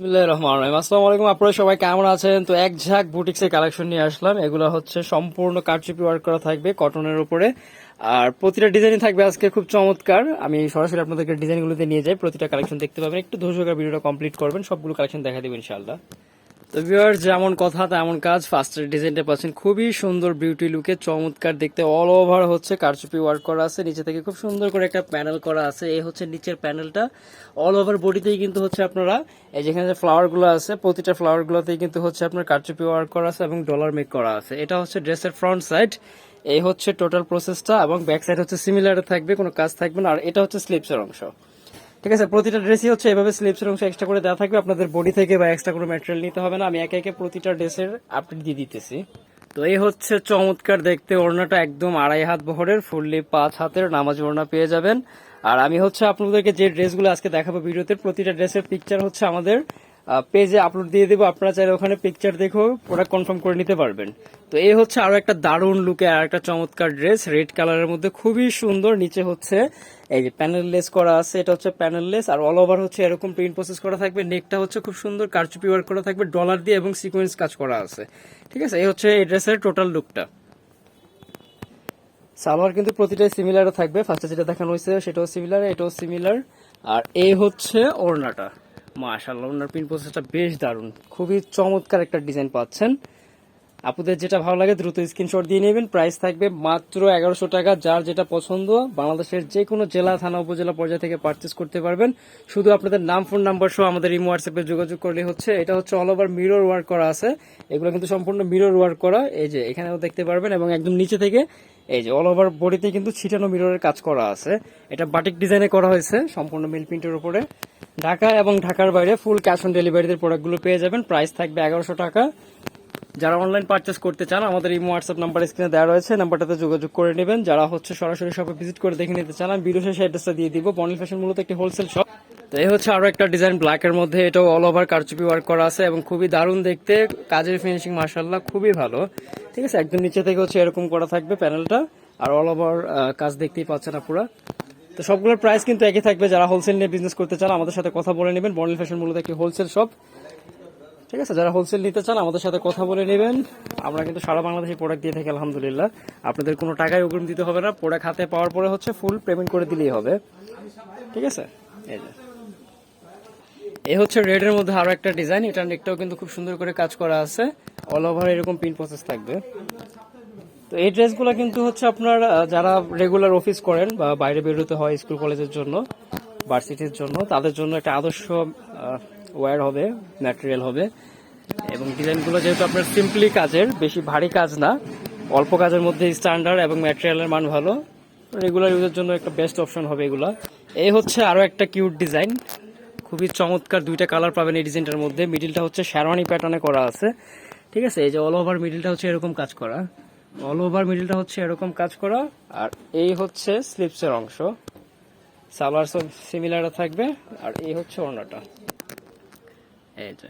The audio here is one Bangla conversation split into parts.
আলাইকুম, আপনারা সবাই কেমন আছেন? তো এক ঝাঁক বুটিক্সের কালেকশন নিয়ে আসলাম। এগুলো হচ্ছে সম্পূর্ণ কারচুপি ওয়ার্ক করা থাকবে কটনের উপরে। আর প্রতিটা ডিজাইনই থাকবে আজকে খুব চমৎকার। আমি সরাসরি আপনাদেরকে ডিজাইনগুলোতে নিয়ে যাই। প্রতিটা কালেকশন দেখতে পাবেন। একটু ধৈর্য ভিডিওটা কমপ্লিট করবেন। সবগুলো কালেকশন দেখা দেবেন ইনশাআল্লাহ। তো ভিউয়ার যেমন কথা, তেমন কাজ ফার্স্টের ডিজাইনটা পাচ্ছেন। খুবই সুন্দর বিউটি লুকে চমৎকার দেখতে অল ওভার হচ্ছে, কারচুপি ওয়ার্ক করা আছে, নিচে থেকে খুব সুন্দর করে একটা প্যানেল করা আছে। এই হচ্ছে নিচের প্যানেলটা অল ওভার বডিতেই কিন্তু হচ্ছে আপনারা, এই যেখানে যে ফ্লাওয়ারগুলো আছে, প্রতিটা ফ্লাওয়ার গুলোতেই কিন্তু হচ্ছে আপনার কারচুপি ওয়ার্ক করা আছে এবং ডলার মেক করা আছে। এটা হচ্ছে ড্রেসের ফ্রন্ট সাইড এই হচ্ছে টোটাল প্রসেসটা এবং ব্যাক সাইড হচ্ছে সিমিলার থাকবে, কোনো কাজ থাকবে না। আর এটা হচ্ছে স্লিপসের অংশ। ঠিক আছে, প্রতিটা ড্রেসই হচ্ছে এভাবে স্লিপসের অংশ এক্সট্রা করে দেওয়া থাকবে। আপনাদের বডি থেকে বা এক্সট্রা কোনো ম্যাটেরিয়াল নিতে হবে না। আমি একে একে প্রতিটা ড্রেসের আপডেট দিয়ে দিতেছি। তো এই হচ্ছে চমৎকার দেখতে ওড়নাটা একদম আড়াই হাত বহরের ফুললি পাঁচ হাতের নামাজ ওড়না পেয়ে যাবেন। আর আমি হচ্ছে আপনাদেরকে যে ড্রেসগুলো আজকে দেখাবো ভিডিওতে, প্রতিটা ড্রেসের পিকচার হচ্ছে আমাদের পেজে আপলোড দিয়ে দেবো। আপনারা চাইলে ওখানে পিকচার দেখেও প্রোডাক্ট কনফার্ম করে নিতে পারবেন। তো এই হচ্ছে আরও একটা দারুণ লুকে আর একটা চমৎকার ড্রেস রেড কালারের মধ্যে খুবই সুন্দর। নিচে হচ্ছে এই যে প্যানেল লেস করা আছে, এটা হচ্ছে প্যানেল লেস আর অল ওভার হচ্ছে এরকম প্রিন্ট প্রসেস করা থাকবে। নেকটা হচ্ছে খুব সুন্দর, কারচুপি ওয়ার্ক করা থাকবে ডলার দিয়ে এবং সিকোয়েন্স কাজ করা আছে। ঠিক আছে? এই হচ্ছে এই ড্রেসের টোটাল লুকটা সালোয়ার কিন্তু প্রতিটাই সিমিলার থাকবে। ফার্স্টে যেটা দেখানো হয়েছে সেটাও সিমিলার এটাও সিমিলার আর এই হচ্ছে ওড়নাটা। মাশাআল্লাহ ওড়নার প্রিন্ট প্রসেসটা বেশ দারুণ। খুবই চমৎকার একটা ডিজাইন পাচ্ছেন। আপনাদের যেটা ভালো লাগে দ্রুত স্ক্রিনশট দিয়ে নেবেন। প্রাইস থাকবে মাত্র এগারোশো টাকা। যার যেটা পছন্দ, বাংলাদেশের যে কোনো জেলা, থানা, উপজেলা পর্যায়ে থেকে পারচেস করতে পারবেন। শুধু আপনাদের নাম ফোন নাম্বার সহ আমাদের ইমো হোয়াটসঅ্যাপে যোগাযোগ করলে হচ্ছে। এটা হচ্ছে অল ওভার মিরর ওয়ার্ক করা আছে। এগুলো কিন্তু সম্পূর্ণ মিরর ওয়ার্ক করা। এই যে, এখানেও দেখতে পারবেন এবং একদম নিচে থেকে এই যে অল ওভার বডিতে কিন্তু ছিটানো মিররের কাজ করা আছে। এটা বাটিক ডিজাইনে করা হয়েছে, সম্পূর্ণ মিল প্রিন্টের উপরে। ঢাকা এবং ঢাকার বাইরে ফুল ক্যাশ অন ডেলিভারিতে প্রোডাক্টগুলো পেয়ে যাবেন। প্রাইস থাকবে এগারোশো টাকা। যারা অনলাইন পারচেস করতে চান, আমাদের এই হোয়াটসঅ্যাপ নাম্বার স্ক্রিনে দেওয়া রয়েছে নাম্বারটাতে যোগাযোগ করে নেবেন। যারা হচ্ছে সরাসরি শপে ভিজিট করে দেখে নিতে চান, আমি ভিডিও অ্যাড্রেসটা দিয়ে দিব। বনিল ফ্যাশন মূলত একটি হোলসেল শপ তো এই হচ্ছে আরও একটা ডিজাইন ব্ল্যাক এর মধ্যে। এটাও অল ওভার কারচুপি ওয়ার্ক করা আছে এবং খুবই দারুণ দেখতে। কাজের ফিনিশিং মার্শাল্লাহ খুবই ভালো। ঠিক আছে, একদম নিচে থেকে হচ্ছে এরকম করা থাকবে প্যানেলটা আর অল ওভার কাজ দেখতেই পাচ্ছেন আপনারা। তো সবগুলোর প্রাইস কিন্তু একই থাকবে। যারা হোলসেল নিয়ে বিজনেস করতে চান, আমাদের সাথে কথা বলে নেবেন। বর্নিল ফ্যাশন মূলত একটি হোলসেল শপ ঠিক আছে? যারা হোলসেল নিতে চান, আমাদের সাথে কথা বলে নেবেন। আমরা কিন্তু সারা বাংলাদেশে প্রোডাক্ট দিয়ে থাকি, আলহামদুলিল্লাহ। আপনাদের কোনো টাকায় অগ্রিম দিতে হবে না। প্রোডাক্ট হাতে পাওয়ার পরে হচ্ছে ফুল পেমেন্ট করে দিলেই হবে। ঠিক আছে? এই যে। এই হচ্ছে রেড এর মধ্যে আরও একটা ডিজাইন এটা নেকটাও কিন্তু খুব সুন্দর করে কাজ করা আছে। অল ওভার এরকম পিন প্রসেস থাকবে। তো এই ড্রেসগুলো কিন্তু হচ্ছে আপনার যারা রেগুলার অফিস করেন বা বাইরে বেরোতে হয় স্কুল কলেজের জন্য ভার্সিটির জন্য, তাদের জন্য একটা আদর্শ ওয়্যার হবে ম্যাটেরিয়াল হবে। এবং ডিজাইনগুলো যেহেতু আপনার সিম্পলি কাজের, বেশি ভারী কাজ না, অল্প কাজের মধ্যে স্ট্যান্ডার্ড এবং ম্যাটেরিয়ালের মান ভালো রেগুলার ইউজের জন্য একটা বেস্ট অপশন হবে এগুলা। এই হচ্ছে আরও একটা কিউট ডিজাইন খুবই চমৎকার দুইটা কালার পাবেন এই ডিজাইনটার মধ্যে। মিডিলটা হচ্ছে শ্যারওয়ানি প্যাটার্নে করা আছে। ঠিক আছে, এই যে অল ওভার মিডিলটা হচ্ছে এরকম কাজ করা। অল ওভার মিডিলটা হচ্ছে এরকম কাজ করা। আর এই হচ্ছে স্লিপসের অংশ। সালোয়ার সব সিমিলার থাকবে। আর এই হচ্ছে ওড়নাটা। এই যে।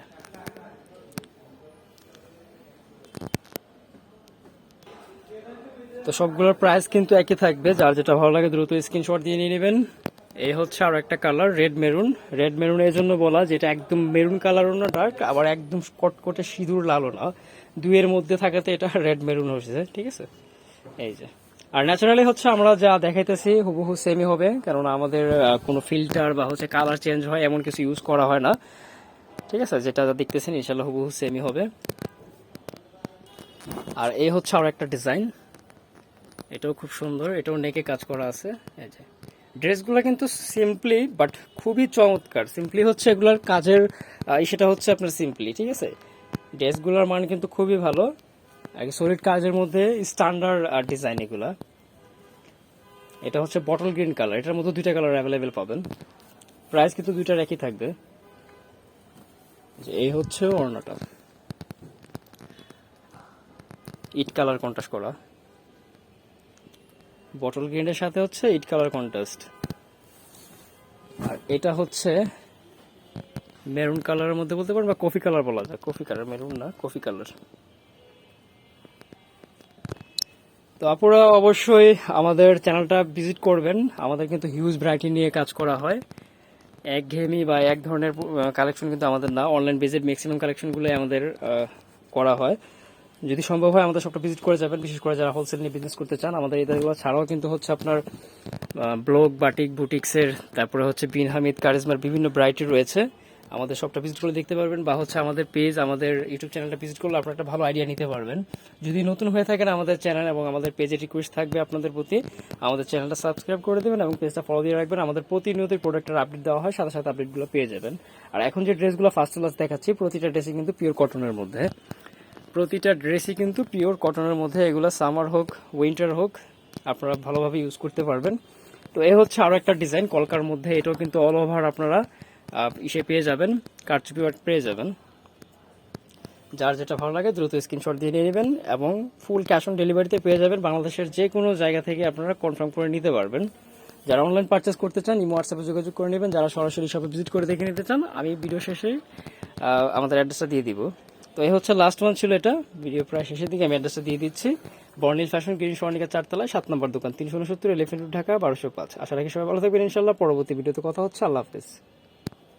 তো সবগুলোর প্রাইস কিন্তু একই থাকবে। যার যেটা ভালো লাগে দ্রুত স্ক্রিনশট দিয়ে নিয়ে নেবেন। এই হচ্ছে আরও একটা colour red maroon red maroon এই জন্য বলা যেটা একদম মেরুন কালারও না ডার্ক আবার একদম কটকটে সিঁদুর লালও না। দুইয়ের মধ্যে থাকাতে এটা রেড মেরুন হয়েছে, ঠিক আছে? এই যে। আর ন্যাচারালি হচ্ছে আমরা যা দেখাইতেছি হুবহু সেমই হবে কারণ আমাদের কোনো ফিল্টার বা হচ্ছে কালার চেঞ্জ হয়, এমন কিছু ইউজ করা হয় না। ঠিক আছে? যেটা যা দেখতেছেন, ইনশাল্লাহ হুবহু সেমই হবে। আর এই হচ্ছে আরও একটা ডিজাইন এটাও খুব সুন্দর, এটাও নেকে কাজ করা আছে। এই যে। ড্রেসগুলো কিন্তু সিম্পলি, বাট খুবই চমৎকার। সিম্পলি হচ্ছে এগুলোর কাজের সেটা হচ্ছে আপনার সিম্পলি, ঠিক আছে? ড্রেসগুলোর মান কিন্তু খুবই ভালো। সলিড কাজের মধ্যে স্ট্যান্ডার্ড ডিজাইন এগুলা। এটা হচ্ছে বটল গ্রিন কালার এটার মধ্যে দুইটা কালার অ্যাভেলেবেল পাবেন। প্রাইস কিন্তু দুইটার একই থাকবে। এই হচ্ছে ওড়নাটা। ইট কালার কন্ট্রাস্ট করা। বটল গ্রিনের সাথে হচ্ছে ইট কালার কন্ট্রাস্ট। আর এটা হচ্ছে মেরুন কালারের মধ্যে বলতে পারেন বা কফি কালার বলা যায়। কফি কালার, মেরুন না, কফি কালার। তো আপনারা অবশ্যই আমাদের চ্যানেলটা ভিজিট করবেন। আমাদের কিন্তু হিউজ ভ্যারাইটি নিয়ে কাজ করা হয়। এক ঘেমি বা এক ধরনের কালেকশন কিন্তু আমাদের না। অনলাইন বেজেড ম্যাক্সিমাম কালেকশনগুলো আমাদের করা হয়। যদি সম্ভব হয়, আমাদের সবটা ভিজিট করে যাবেন। বিশেষ করে যারা হোলসেল নিয়ে বিজনেস করতে চান, আমাদের এগুলো ছাড়াও কিন্তু হচ্ছে আপনার ব্লগ বাটিক বুটিক্সের তারপরে হচ্ছে বিন হামিদ, কারিজমার বিভিন্ন ব্রাইটি রয়েছে। আমাদের সবটা ভিজিট করে দেখতে পারবেন বা হচ্ছে আমাদের পেজ আমাদের ইউটিউব চ্যানেলটা ভিজিট করলে আপনারা একটা ভালো আইডিয়া নিতে পারবেন। যদি নতুন হয়ে থাকেন আমাদের চ্যানেল এবং আমাদের পেজে রিকোয়েস্ট থাকবে আপনাদের প্রতি, আমাদের চ্যানেলটা সাবস্ক্রাইব করে দেবেন এবং পেজটা ফলো দিয়ে রাখবেন। আমাদের প্রতিনিয়ত প্রোডাক্টের আপডেট দেওয়া হয়, সাথে সাথে আপডেটগুলো পেয়ে যাবেন। আর এখন যে ড্রেসগুলো ফার্স্ট ক্লাস দেখাচ্ছি, প্রতিটা ড্রেসই কিন্তু পিওর কটনের মধ্যে। প্রতিটা ড্রেসই কিন্তু পিওর কটনের মধ্যে এগুলো সামার হোক উইন্টার হোক, আপনারা ভালোভাবে ইউজ করতে পারবেন। তো এ হচ্ছে আরও একটা ডিজাইন কলকার মধ্যে এটাও কিন্তু অল ওভার আপনারা ইসে পেয়ে যাবেন, কারচুপি ওয়ার্ক পেয়ে যাবেন। যার যেটা ভালো লাগে দ্রুত স্ক্রিনশট দিয়ে নিয়ে নেবেন এবং ফুল ক্যাশ অন ডেলিভারিতে পেয়ে যাবেন বাংলাদেশের যে কোনো জায়গা থেকে আপনারা কনফার্ম করে নিতে পারবেন। যারা অনলাইন পারচেস করতে চান, ইমো হোয়াটসঅ্যাপে যোগাযোগ করে নেবেন। যারা সরাসরি শপে ভিজিট করে দেখে নিতে চান, আমি ভিডিও শেষে আমাদের অ্যাড্রেসটা দিয়ে দিব। তো এই হচ্ছে লাস্ট ওয়ান ছিল এটা। ভিডিও প্রায় শেষের দিকে আমি অ্যাড্রেসটা দিয়ে দিচ্ছি। বর্ণিল ফ্যাশন গ্রিন স্বর্ণিকা চারতলায় সাত নম্বর দোকান, তিনশো উনসত্তর এলিফেন্ট ঢাকা, বারোশো পাঁচ। আশা রাখি সবাই ভালো থাকবেন ইনশাল্লাহ পরবর্তী ভিডিওতে কথা হচ্ছে। আল্লাহ হাফিজ।